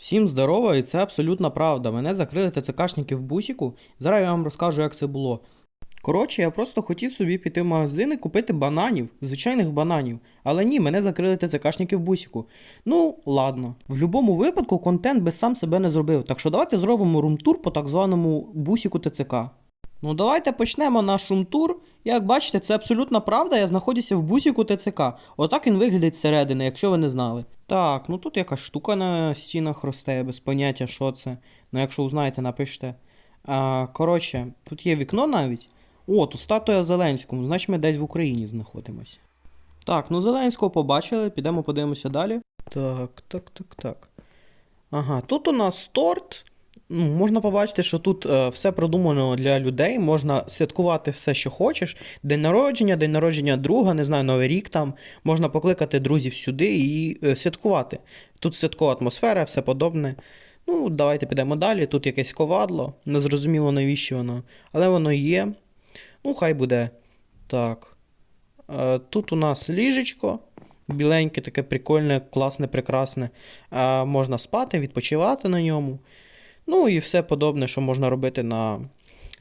Всім здорово, і це абсолютна правда. Мене закрили ТЦКшники в бусіку. Зараз я вам розкажу, як це було. Коротше, я просто хотів собі піти в магазин і купити бананів, звичайних бананів. Але ні, мене закрили ТЦКшники в бусіку. Ну, ладно. В будь-якому випадку контент би сам себе не зробив. Так що давайте зробимо румтур по так званому бусіку ТЦК. Ну, давайте почнемо наш румтур. Як бачите, це абсолютна правда, я знаходжуся в бусіку ТЦК. Отак він виглядить зсередини, якщо ви не знали. Так, ну тут якась штука на стінах росте, без поняття, що це. Ну, якщо узнаєте, напишете. А, коротше, тут є вікно навіть. О, тут статуя Зеленському, значить ми десь в Україні знаходимося. Так, ну Зеленського побачили, підемо подивимося далі. Так, так, так, так. Ага, тут у нас торт. Ну, можна побачити, що тут е, все продумано для людей, можна святкувати все, що хочеш. День народження, день народження друга, не знаю, Новий рік там. Можна покликати друзів сюди і е, святкувати. Тут святкова атмосфера, все подобне. Ну, давайте підемо далі. Тут якесь ковадло, незрозуміло навіщо воно, але воно є. Ну, хай буде. Так. Е, тут у нас ліжечко. Біленьке, таке прикольне, класне, прекрасне. Можна спати, відпочивати на ньому. Ну і все подобне, що можна робити на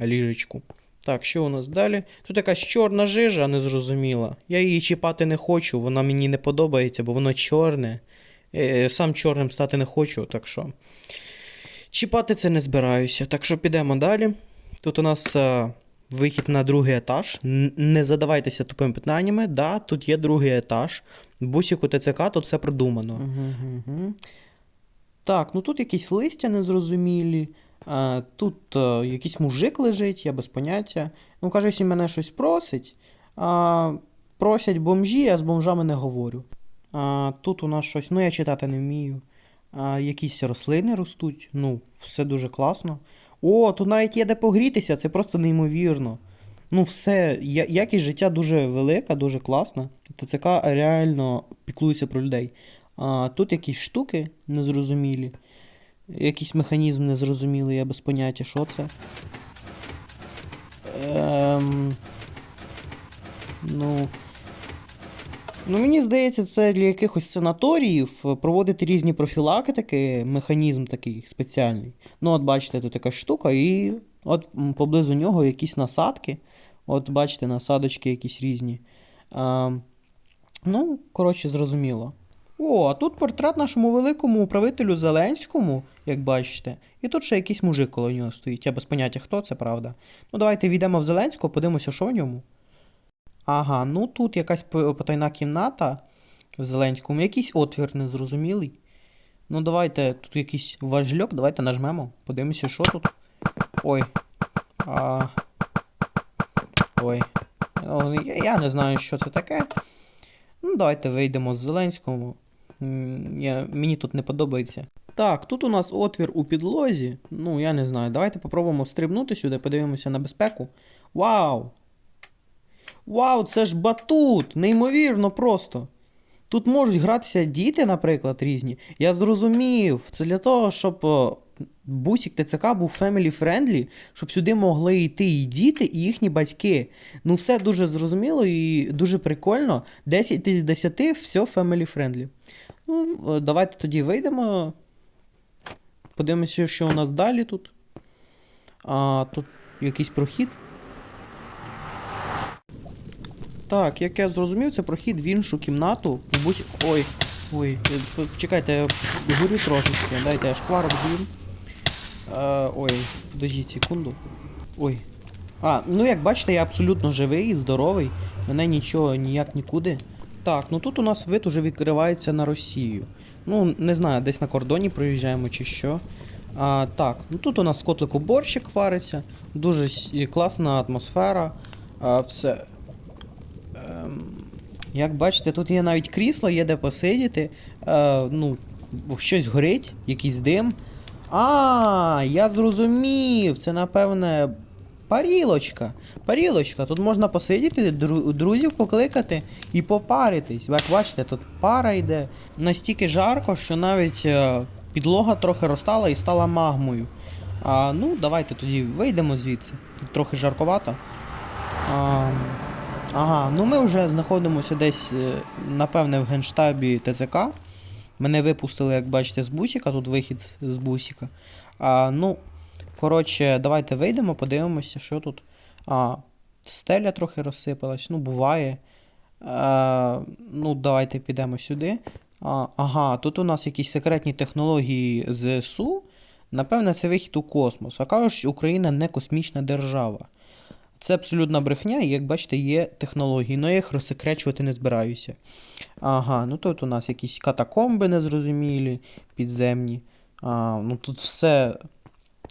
ліжечку. Так, що у нас далі? Тут якась чорна жижа незрозуміла. Я її чіпати не хочу, вона мені не подобається, бо воно чорне. Е, Сам чорним стати не хочу, так що. Чіпати це не збираюся. Так що підемо далі. Тут у нас е, вихід на другий етаж. Не задавайтеся тупими питаннями. Да, тут є другий етаж. Бусіку ТЦК тут все продумано. Угу, угу. Так, ну тут якісь листя незрозумілі. Тут е, якийсь мужик лежить, я без поняття. Ну, каже, він мене щось просить. Просять бомжі, я з бомжами не говорю. Тут у нас щось, ну я читати не вмію. Якісь рослини ростуть, ну, все дуже класно. О, тут навіть є де погрітися, це просто неймовірно. Ну, все, якість життя дуже велика, дуже класна. ТЦК реально піклується про людей. А, тут якісь штуки незрозумілі. Якийсь механізм незрозумілий, я без поняття, що це. Ем... Ну. Ну, мені здається, це для якихось санаторіїв е, проводити різні профілактики, механізм такий спеціальний. Ну, от бачите, тут така штука, і от поблизу нього якісь насадки. От бачите, насадочки якісь різні. А, ну, коротше, зрозуміло. О, а тут портрет нашому великому управителю Зеленському, як бачите. І тут ще якийсь мужик коло нього стоїть. Я без поняття, хто це, правда. Ну, давайте війдемо в Зеленського, подивимося, що в ньому. Ага, ну тут якась потайна кімната в Зеленському, якийсь отвір незрозумілий. Ну, давайте, тут якийсь важльок, давайте нажмемо. Подивимося, що тут. Ой. А... Ой. Ну, я, не знаю, що це таке. Ну, давайте вийдемо з Зеленського. Я, мені тут не подобається. Так, тут у нас отвір у підлозі. Ну, я не знаю. Давайте попробуємо стрибнути сюди, подивимося на безпеку. Вау! Вау, це ж батут! Неймовірно просто. Тут можуть гратися діти, наприклад, різні. Я зрозумів. Це для того, щоб о, бусік ТЦК був family friendly, щоб сюди могли йти і діти, і їхні батьки. Ну, все дуже зрозуміло і дуже прикольно. 10 із 10 все family friendly. Ну, е, давайте тоді вийдемо. Подивимося, що у нас далі тут. А, тут якийсь прохід. Так, як я зрозумів, це прохід в іншу кімнату. У. Ой, ой, е, чекайте, я горю трошечки. Дайте я шкварок з'їм. Е, ой, подождіть секунду. Ой. А, ну як бачите, я абсолютно живий і здоровий. Мене нічого ніяк нікуди. Так, ну тут у нас вид уже відкривається на Росію. Ну, не знаю, десь на кордоні проїжджаємо чи що. А, так, ну тут у нас котлику борщик вариться, дуже класна атмосфера. А, все. Ем, як бачите, тут є навіть крісло, є де посидіти. Е, ну, щось горить, якийсь дим. А, я зрозумів. Це, напевне, парілочка. Парілочка. Тут можна посидіти, друзів покликати і попаритись. Як бачите, тут пара йде. Настільки жарко, що навіть е, підлога трохи розтала і стала магмою. А, ну, давайте тоді вийдемо звідси. Тут трохи жарковато. А, ага, ну ми вже знаходимося десь, е, напевне, в генштабі ТЦК. Мене випустили, як бачите, з бусіка, тут вихід з бусіка. А, ну, коротше, давайте вийдемо, подивимося, що тут. А, стеля трохи розсипалась, ну, буває. А, ну, давайте підемо сюди. А, ага, тут у нас якісь секретні технології ЗСУ. Напевне, це вихід у космос. А кажуть, що Україна не космічна держава. Це абсолютна брехня, і як бачите, є технології, але я їх розсекречувати не збираюся. Ага, ну тут у нас якісь катакомби незрозумілі, підземні. А, ну тут все е,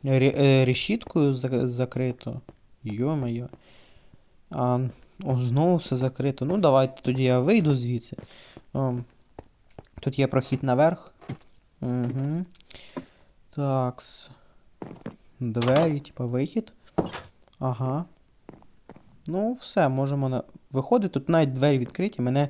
решіткою закрито. Йо-моє. А, о, знову все закрито. Ну, давайте тоді я вийду звідси. О, тут є прохід наверх. Угу. Такс. Двері, типа вихід. Ага. Ну, все, можемо на... виходити. Тут навіть двері відкриті, мене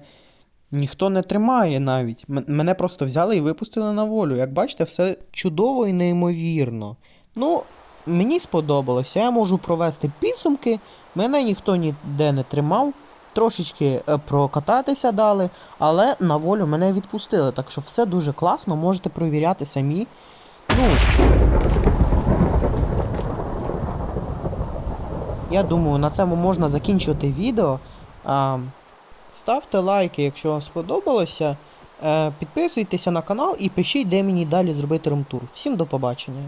ніхто не тримає навіть. Мене просто взяли і випустили на волю. Як бачите, все чудово і неймовірно. Ну, мені сподобалося. Я можу провести підсумки. Мене ніхто ніде не тримав. Трошечки е, прокататися дали, але на волю мене відпустили. Так що все дуже класно, можете перевіряти самі. Ну. Я думаю, на цьому можна закінчувати відео. Ставте лайки, якщо вам сподобалося. Е, підписуйтеся на канал і пишіть, де мені далі зробити румтур. Всім до побачення.